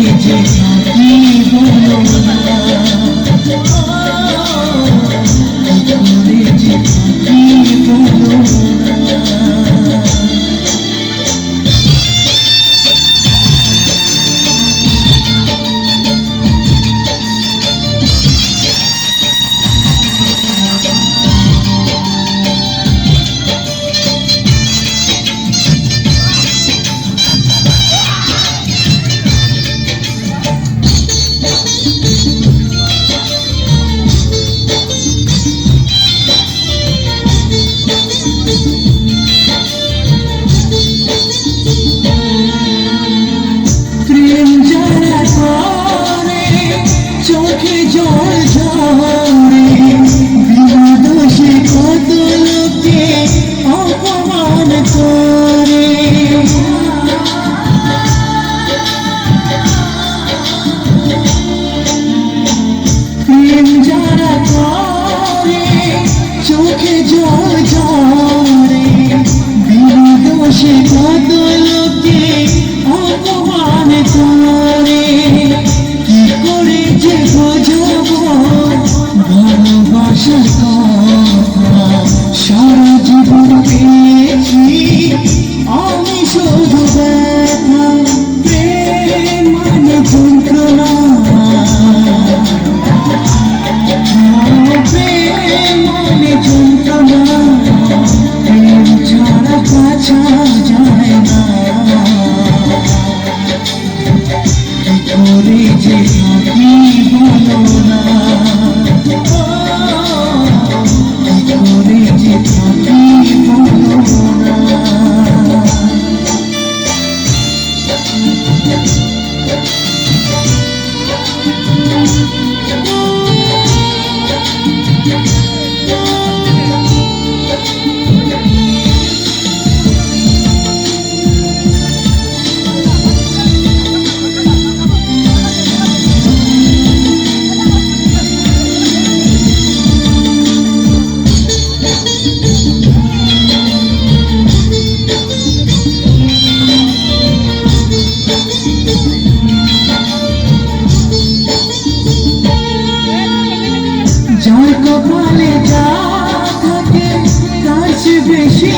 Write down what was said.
যে করে কপালে যা থাকে তার বেশি